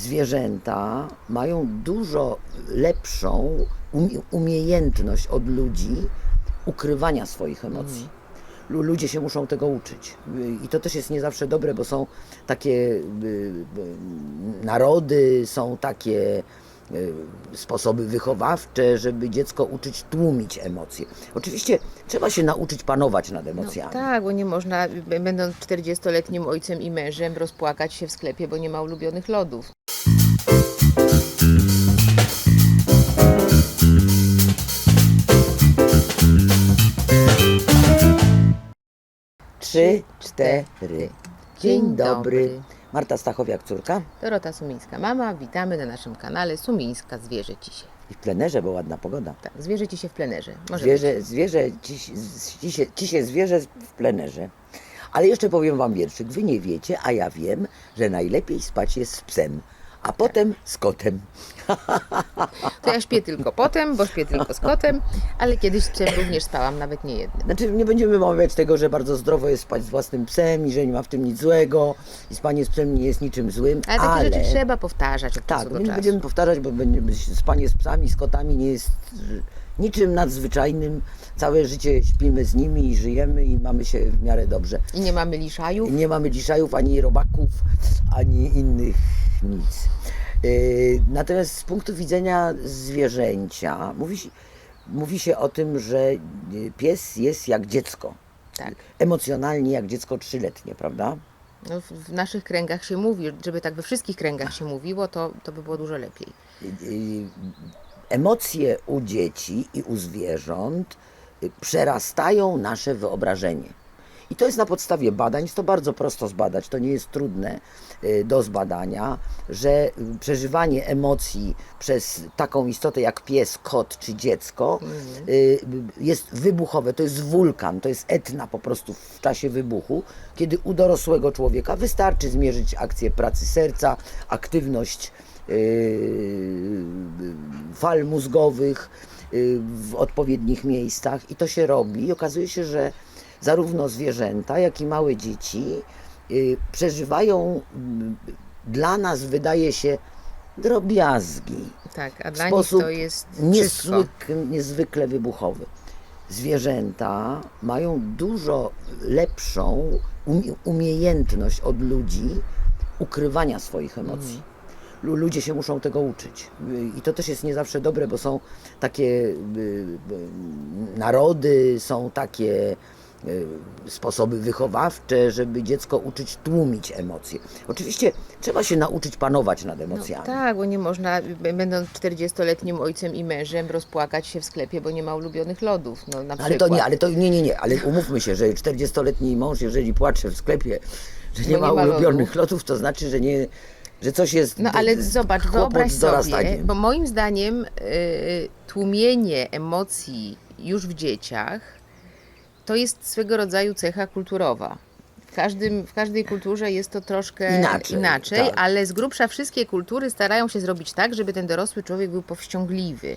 zwierzęta mają dużo lepszą umie- umiejętność od ludzi ukrywania swoich emocji. Lu- Ludzie się muszą tego uczyć. I to też jest nie zawsze dobre, bo są takie y, y, narody, są takie y, sposoby wychowawcze, żeby dziecko uczyć tłumić emocje. Oczywiście trzeba się nauczyć panować nad emocjami. Tak, bo nie można, będąc 40-letnim ojcem i mężem, rozpłakać się w sklepie, bo nie ma ulubionych lodów. Trzy, cztery. Dzień dobry. Marta Stachowiak, córka. Dorota Sumińska, mama, witamy na naszym kanale Sumińska Zwierzę Ci się. I w plenerze, bo ładna pogoda. Tak, Zwierzę Ci się w plenerze. Może Zwierzę, zwierzę, ci, ci, się, ci się zwierzę w plenerze. Ale jeszcze powiem wam wierszyk. Wy nie wiecie, a ja wiem, że najlepiej spać jest z psem, a potem z kotem. To ja śpię tylko potem, bo śpię tylko z kotem, ale kiedyś z psem również spałam, nawet nie jednym. Znaczy nie będziemy omawiać tego, że bardzo zdrowo jest spać z własnym psem i że nie ma w tym nic złego i spanie z psem nie jest niczym złym, Ale takie ale... rzeczy trzeba powtarzać od Tak, czasu my do nie czasu. będziemy powtarzać, bo będziemy, spanie z psami, z kotami nie jest y, niczym nadzwyczajnym. Całe życie śpimy z nimi i żyjemy i mamy się w miarę dobrze. I nie mamy liszajów. I nie mamy dzisiajów, ani robaków, ani innych nic. Yy, Natomiast z punktu widzenia zwierzęcia mówi się, mówi się o tym, że y, pies jest jak dziecko. Tak. Emocjonalnie jak dziecko trzyletnie, prawda? No, w, w naszych kręgach się mówi, żeby tak we wszystkich kręgach się mówiło, to, to by było dużo lepiej. Y, Emocje u dzieci i u zwierząt y, przerastają nasze wyobrażenie. I to jest na podstawie badań, jest to bardzo prosto zbadać, to nie jest trudne y, do zbadania, że y, przeżywanie emocji przez taką istotę jak pies, kot czy dziecko y, jest wybuchowe, to jest wulkan, to jest etna po prostu w czasie wybuchu, kiedy u dorosłego człowieka wystarczy zmierzyć akcję pracy serca, aktywność fal mózgowych w odpowiednich miejscach i to się robi. I okazuje się, że zarówno zwierzęta, jak i małe dzieci yy, przeżywają mm, dla nas, wydaje się, drobiazgi Tak, a dla sposób nich to jest niezwykle, wybuchowy. Zwierzęta mają dużo lepszą umie- umiejętność od ludzi ukrywania swoich emocji. Lu- Ludzie się muszą tego uczyć. Y, I to też jest nie zawsze dobre, bo są takie y, y, narody, są takie y, sposoby wychowawcze, żeby dziecko uczyć tłumić emocje. Oczywiście trzeba się nauczyć panować nad No, emocjami. tak, bo nie można, będąc 40-letnim ojcem i mężem, rozpłakać się w sklepie, bo nie ma ulubionych lodów. No, na Ale przykład. to nie, ale to nie, nie, nie, ale umówmy się, że 40-letni mąż, jeżeli płacze w sklepie, że nie ma nie ma ulubionych lodów, to znaczy, że nie, że coś jest No ale zobacz, wyobraź sobie, bo moim zdaniem y, tłumienie emocji już w dzieciach to jest swego rodzaju cecha kulturowa. W, każdym, w każdej kulturze jest to troszkę Inaczej, inaczej tak. ale z grubsza wszystkie kultury starają się zrobić tak, żeby ten dorosły człowiek był powściągliwy.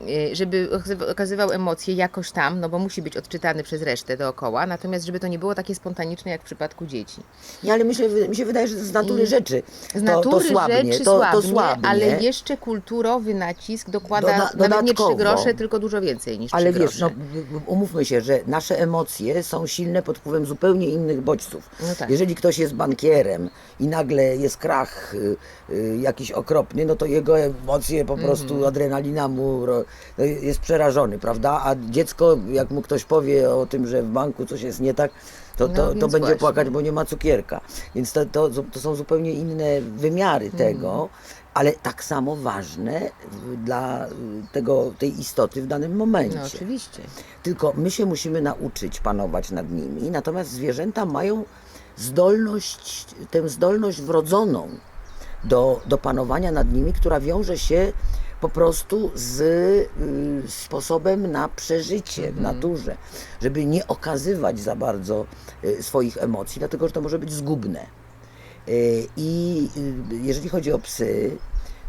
Y, Żeby okazywa- okazywał emocje jakoś tam, no bo musi być odczytany przez resztę dookoła, natomiast żeby to nie było takie spontaniczne jak w przypadku dzieci. Nie, ale myślę, mi się wydaje, że z natury I rzeczy Z to, natury to słabnie, rzeczy to, słabnie, to słabnie. ale jeszcze kulturowy nacisk dokłada Doda- nawet nie dodatkowo. trzy grosze, tylko dużo więcej niż Ale trzy wiesz, grosze. no, umówmy się, że nasze emocje są silne pod wpływem zupełnie innych bodźców. No tak. Jeżeli ktoś jest bankierem i nagle jest krach y, y, jakiś okropny, no to jego emocje po prostu, Mhm. adrenalina mu no, jest przerażony, prawda? A dziecko, jak mu ktoś powie o tym, że w banku coś jest nie tak, to, No to, to więc będzie właśnie. płakać, bo nie ma cukierka. Więc to, to, to są zupełnie inne wymiary Mhm. tego, ale tak samo ważne dla tego, tej istoty w danym momencie. No oczywiście. Tylko my się musimy nauczyć panować nad nimi, natomiast zwierzęta mają zdolność, tę zdolność wrodzoną do, do panowania nad nimi, która wiąże się po prostu z y, sposobem na przeżycie w naturze, żeby nie okazywać za bardzo y, swoich emocji, dlatego że to może być zgubne. Y, I y, jeżeli chodzi o psy,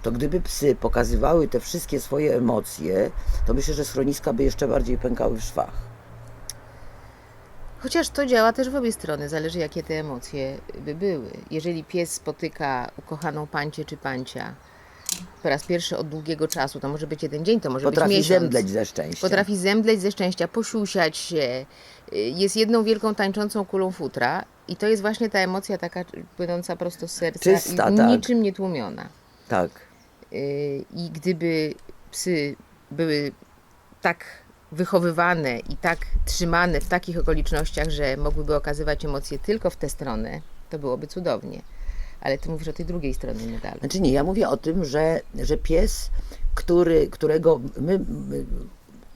to gdyby psy pokazywały te wszystkie swoje emocje, to myślę, że schroniska by jeszcze bardziej pękały w szwach. Chociaż to działa też w obie strony, zależy jakie te emocje by były. Jeżeli pies spotyka ukochaną pancię czy pancia po raz pierwszy od długiego czasu, to może być jeden dzień, to może Potrafi być miesiąc. zemdleć ze szczęścia. Potrafi zemdleć ze szczęścia, posiusiać się, y, jest jedną wielką tańczącą kulą futra i to jest właśnie ta emocja taka płynąca prosto z serca Czysta, i tak. niczym nie tłumiona. Tak. Y, I gdyby psy były tak wychowywane i tak trzymane w takich okolicznościach, że mogłyby okazywać emocje tylko w tę stronę, to byłoby cudownie. Ale ty mówisz o tej drugiej stronie medalu. Znaczy nie, ja mówię o tym, że, że pies, który, którego my, my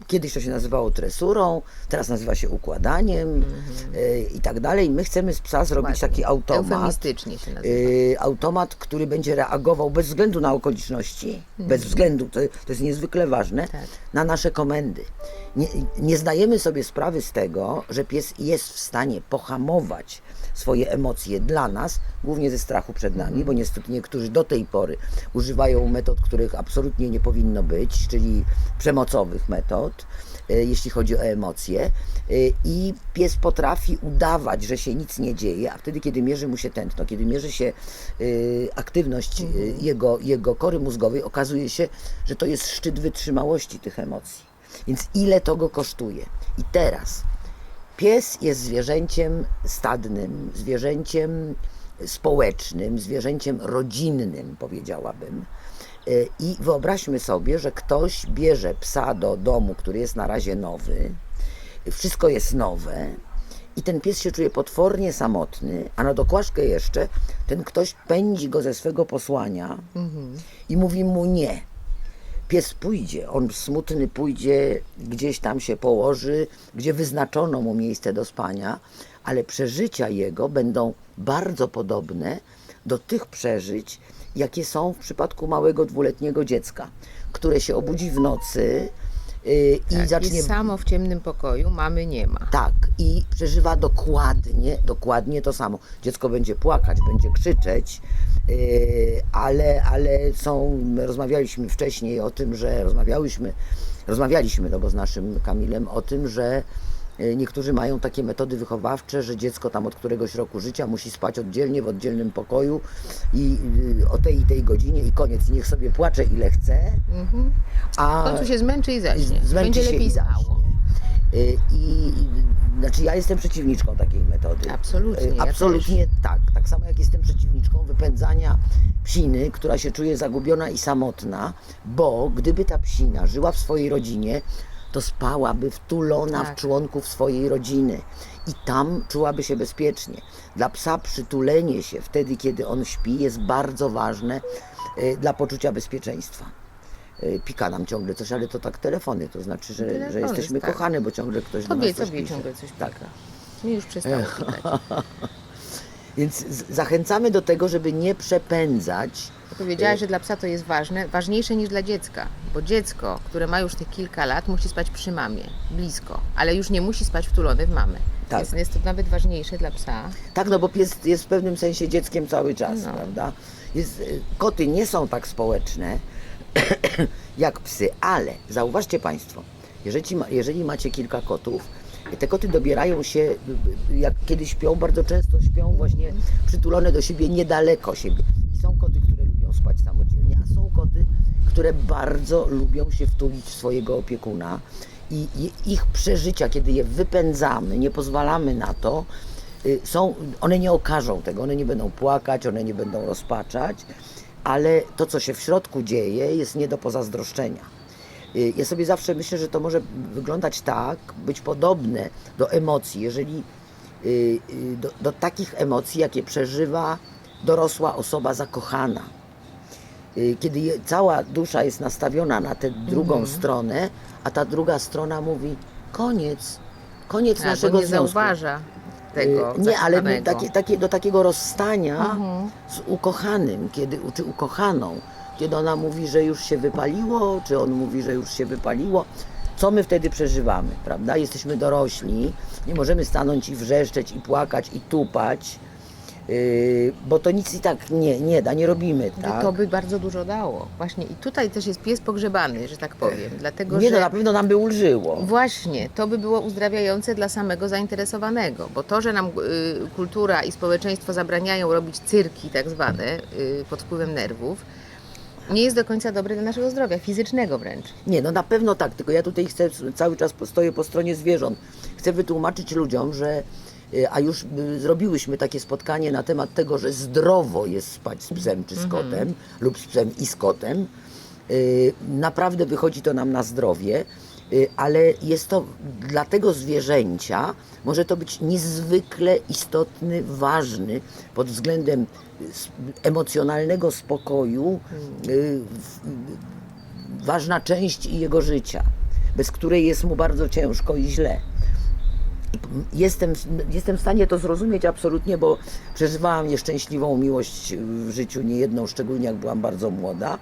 kiedyś to się nazywało tresurą, teraz nazywa się układaniem y, i tak dalej. My chcemy z psa zrobić taki automat. Y, automat, który będzie reagował bez względu na okoliczności, bez względu, to, to jest niezwykle ważne, Mhm. Tak. na nasze komendy. Nie, nie zdajemy sobie sprawy z tego, że pies jest w stanie pohamować swoje emocje dla nas, głównie ze strachu przed nami, Mhm. bo niestety niektórzy do tej pory używają metod, których absolutnie nie powinno być, czyli przemocowych metod, y, jeśli chodzi o emocje. Y, I pies potrafi udawać, że się nic nie dzieje, a wtedy, kiedy mierzy mu się tętno, kiedy mierzy się y, aktywność y, jego, jego kory mózgowej, okazuje się, że to jest szczyt wytrzymałości tych emocji. Więc ile to go kosztuje? I teraz Pies jest zwierzęciem stadnym, zwierzęciem społecznym, zwierzęciem rodzinnym, powiedziałabym. Y, I wyobraźmy sobie, że ktoś bierze psa do domu, który jest na razie nowy, wszystko jest nowe i ten pies się czuje potwornie samotny, a na dokładkę jeszcze ten ktoś pędzi go ze swego posłania i mówi mu nie. Pies pójdzie, on smutny pójdzie, gdzieś tam się położy, gdzie wyznaczono mu miejsce do spania, ale przeżycia jego będą bardzo podobne do tych przeżyć, jakie są w przypadku małego dwuletniego dziecka, które się obudzi w nocy yy, i Tak, zacznie Jest samo w ciemnym pokoju, mamy nie ma. tak, i przeżywa dokładnie, dokładnie to samo. Dziecko będzie płakać, będzie krzyczeć, ale, ale są, rozmawialiśmy wcześniej o tym, że rozmawiałyśmy, rozmawialiśmy, no bo z naszym Kamilem o tym, że yy, niektórzy mają takie metody wychowawcze, że dziecko tam od któregoś roku życia musi spać oddzielnie, w oddzielnym pokoju i yy, o tej i tej godzinie i koniec. Niech sobie płacze ile chce, W a końcu się zmęczy i zaśnie. zmęczy Będzie się lepiej i zaśnie. I znaczy ja jestem przeciwniczką takiej metody. Absolutnie, Y, ja Absolutnie tak. Tak samo jak jestem przeciwniczką wypędzania psiny, która się czuje zagubiona i samotna, bo gdyby ta psina żyła w swojej rodzinie, to spałaby wtulona Tak. w członków swojej rodziny i tam czułaby się bezpiecznie. Dla psa przytulenie się wtedy, kiedy on śpi, jest bardzo ważne y, dla poczucia bezpieczeństwa. Y, Pika nam ciągle coś, ale to tak telefony, to znaczy, że, że jesteśmy tak. kochane, bo ciągle ktoś do Tobie, nas coś tobie pisze. ciągle coś Tak. pika. Mi już przestało pikać. Więc z- zachęcamy do tego, żeby nie przepędzać. Powiedziałaś, że dla psa to jest ważne, ważniejsze niż dla dziecka, bo dziecko, które ma już te kilka lat, musi spać przy mamie, blisko, ale już nie musi spać wtulony w mamę. Tak. Więc jest to nawet ważniejsze dla psa. Tak, no bo pies jest w pewnym sensie dzieckiem cały czas, No. prawda? Jest, y, koty nie są tak społeczne jak psy, ale zauważcie Państwo, jeżeli, jeżeli macie kilka kotów, te koty dobierają się, jak kiedy śpią, bardzo często śpią właśnie przytulone do siebie, niedaleko siebie. I są koty, które lubią spać samodzielnie, a są koty, które bardzo lubią się wtulić w swojego opiekuna. I i ich przeżycia, kiedy je wypędzamy, nie pozwalamy na to, y, są, one nie okażą tego, one nie będą płakać, one nie będą rozpaczać, ale to, co się w środku dzieje, jest nie do pozazdroszczenia. Y, Ja sobie zawsze myślę, że to może wyglądać tak, być podobne do emocji, jeżeli y, y, do, do takich emocji, jakie przeżywa dorosła osoba zakochana. Kiedy je, cała dusza jest nastawiona na tę drugą Mhm. stronę, a ta druga strona mówi koniec, koniec Albo naszego nie związku. zauważa tego Y, Nie, ale takie, takie, do takiego rozstania Mhm. z ukochanym, kiedy, czy ukochaną, kiedy ona mówi, że już się wypaliło, czy on mówi, że już się wypaliło. Co my wtedy przeżywamy, prawda? Jesteśmy dorośli, nie możemy stanąć i wrzeszczeć, i płakać, i tupać, bo to nic i tak nie, nie da, nie robimy, tak? To by bardzo dużo dało. Właśnie i tutaj też jest pies pogrzebany, że tak powiem. Dlatego, Nie, że no na pewno nam by ulżyło. Właśnie, to by było uzdrawiające dla samego zainteresowanego, bo to, że nam y, kultura i społeczeństwo zabraniają robić cyrki tak zwane y, pod wpływem nerwów, nie jest do końca dobre dla naszego zdrowia, fizycznego wręcz. Nie, no na pewno tak, tylko ja tutaj chcę, cały czas stoję po stronie zwierząt. Chcę wytłumaczyć ludziom, że a już y, zrobiłyśmy takie spotkanie na temat tego, że zdrowo jest spać z psem czy z kotem, lub z psem i z kotem. Y, Naprawdę wychodzi to nam na zdrowie, y, ale jest to dla tego zwierzęcia, może to być niezwykle istotny, ważny pod względem y, emocjonalnego spokoju, y, ważna część jego życia, bez której jest mu bardzo ciężko i źle. Jestem, jestem w stanie to zrozumieć absolutnie, bo przeżywałam nieszczęśliwą miłość w życiu, niejedną, szczególnie jak byłam bardzo młoda,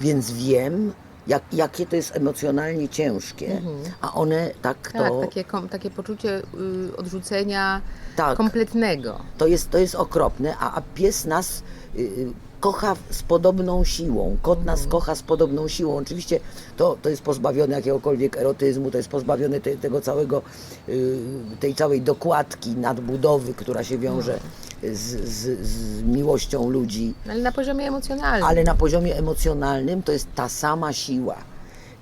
więc wiem, jak, jakie to jest emocjonalnie ciężkie, a one tak Tak, to... takie, kom, takie poczucie y, odrzucenia Tak. kompletnego. To jest, to jest okropne, a, a pies nas y, y, kocha z podobną siłą. Kot nas kocha z podobną siłą. Oczywiście to, to jest pozbawione jakiegokolwiek erotyzmu, to jest pozbawione te, tego całego, y, tej całej dokładki, nadbudowy, która się wiąże z, z, z miłością ludzi. Ale na poziomie emocjonalnym. Ale na poziomie emocjonalnym to jest ta sama siła.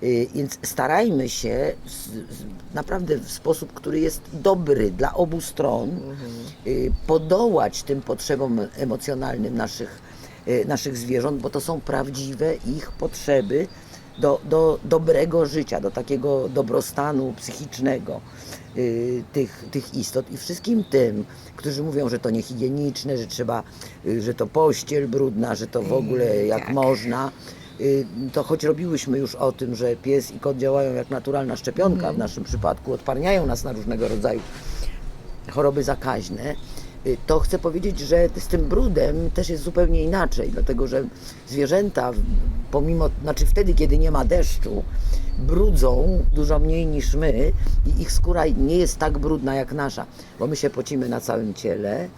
Y, Więc starajmy się z, z, naprawdę w sposób, który jest dobry dla obu stron, y, podołać tym potrzebom emocjonalnym naszych, naszych zwierząt, bo to są prawdziwe ich potrzeby do, do dobrego życia, do takiego dobrostanu psychicznego y, tych, tych istot i wszystkim tym, którzy mówią, że to niehigieniczne, że trzeba, y, że to pościel brudna, że to w ogóle jak można. Y, To choć robiłyśmy już o tym, że pies i kot działają jak naturalna szczepionka w naszym przypadku, odparniają nas na różnego rodzaju choroby zakaźne, y, to chcę powiedzieć, że z tym brudem też jest zupełnie inaczej, dlatego że zwierzęta, pomimo, znaczy wtedy, kiedy nie ma deszczu, brudzą dużo mniej niż my i ich skóra nie jest tak brudna jak nasza, bo my się pocimy na całym ciele,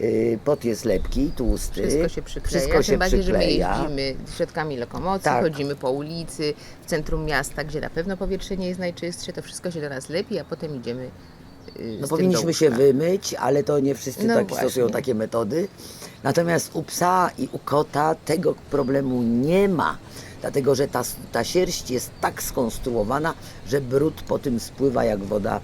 y, pot jest lepki, tłusty, Wszystko się przykleja, wszystko się tym bardziej, że my przykleja. jeździmy środkami lokomocji, Tak. chodzimy po ulicy, w centrum miasta, gdzie na pewno powietrze nie jest najczystsze, to wszystko się do nas lepi, a potem idziemy No z powinniśmy się wymyć, ale to nie wszyscy No tak stosują takie metody. Natomiast u psa i u kota tego problemu nie ma, dlatego że ta, ta sierść jest tak skonstruowana, że brud po tym spływa jak woda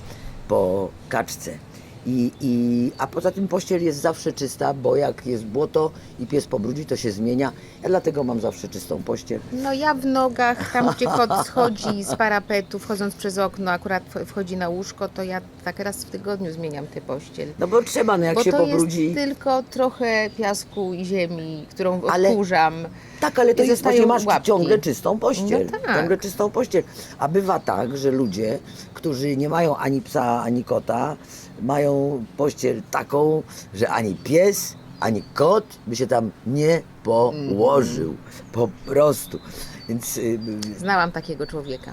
po kaczce. I, i, a poza tym pościel jest zawsze czysta, bo jak jest błoto i pies pobrudzi, to się zmienia. Ja dlatego mam zawsze czystą pościel. No ja w nogach, tam gdzie kot schodzi z parapetu, wchodząc przez okno, akurat wchodzi na łóżko, to ja tak raz w tygodniu zmieniam tę pościel. No bo trzeba, no jak Bo się to pobrudzi. jest tylko trochę piasku i ziemi, którą Ale- odkurzam. Tak, ale to jest właśnie masz łapki. ciągle czystą pościel. No tak. Ciągle czystą pościel. A bywa tak, że ludzie, którzy nie mają ani psa, ani kota, mają pościel taką, że ani pies, ani kot by się tam nie położył. Po prostu. Więc y, y, Znałam takiego człowieka.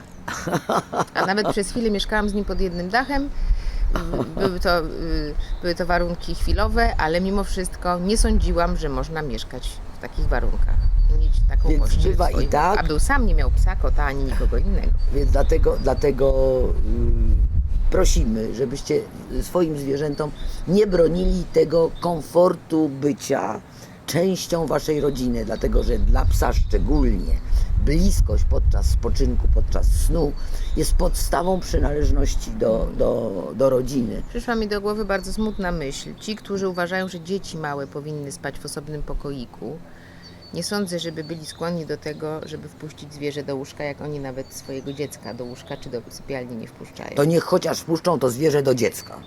A nawet przez chwilę mieszkałam z nim pod jednym dachem. Były to, y, były to warunki chwilowe, ale mimo wszystko nie sądziłam, że można mieszkać w takich warunkach. i Mieć taką Więc pościel bywa w swoim- i tak. A był sam, nie miał psa, kota ani nikogo innego. Więc dlatego, dlatego prosimy, żebyście swoim zwierzętom nie bronili tego komfortu bycia częścią waszej rodziny, dlatego że dla psa szczególnie bliskość podczas spoczynku, podczas snu jest podstawą przynależności do, do, do rodziny. Przyszła mi do głowy bardzo smutna myśl. Ci, którzy uważają, że dzieci małe powinny spać w osobnym pokoiku, nie sądzę, żeby byli skłonni do tego, żeby wpuścić zwierzę do łóżka, jak oni nawet swojego dziecka do łóżka czy do sypialni nie wpuszczają. To niech chociaż wpuszczą to zwierzę do dziecka.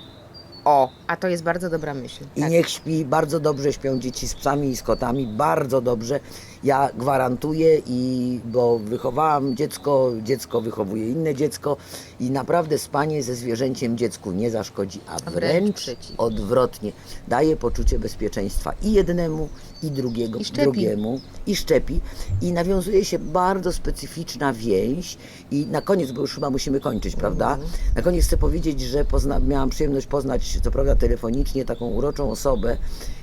O, a to jest bardzo dobra myśl. I tak. niech śpi, bardzo dobrze śpią dzieci z psami i z kotami, bardzo dobrze. Ja gwarantuję, i bo wychowałam dziecko, dziecko wychowuje inne dziecko i naprawdę spanie ze zwierzęciem dziecku nie zaszkodzi, a wręcz wręcz przeciw. odwrotnie. Daje poczucie bezpieczeństwa i jednemu, i drugiego, I szczepi. drugiemu, i szczepi. I nawiązuje się bardzo specyficzna więź. I na koniec, bo już chyba musimy kończyć, prawda? Na koniec chcę powiedzieć, że pozna, miałam przyjemność poznać, co prawda telefonicznie, taką uroczą osobę,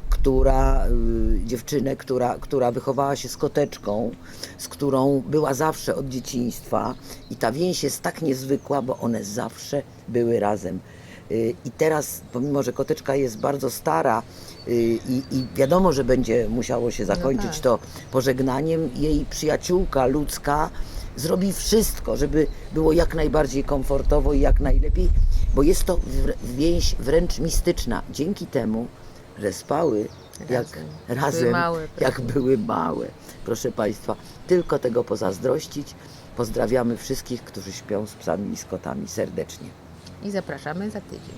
która, y, dziewczynę, która, która wychowała się z koteczką, z którą była zawsze od dzieciństwa i ta więź jest tak niezwykła, bo one zawsze były razem. Y, I teraz, pomimo że koteczka jest bardzo stara y, i, i wiadomo, że będzie musiało się zakończyć tak. to pożegnaniem, jej przyjaciółka ludzka zrobi wszystko, żeby było jak najbardziej komfortowo i jak najlepiej, bo jest to więź wręcz mistyczna. Dzięki temu, że spały jak Razem. razem, Były małe, jak były małe. Proszę Państwa, tylko tego pozazdrościć. Pozdrawiamy wszystkich, którzy śpią z psami i z kotami serdecznie. I zapraszamy za tydzień.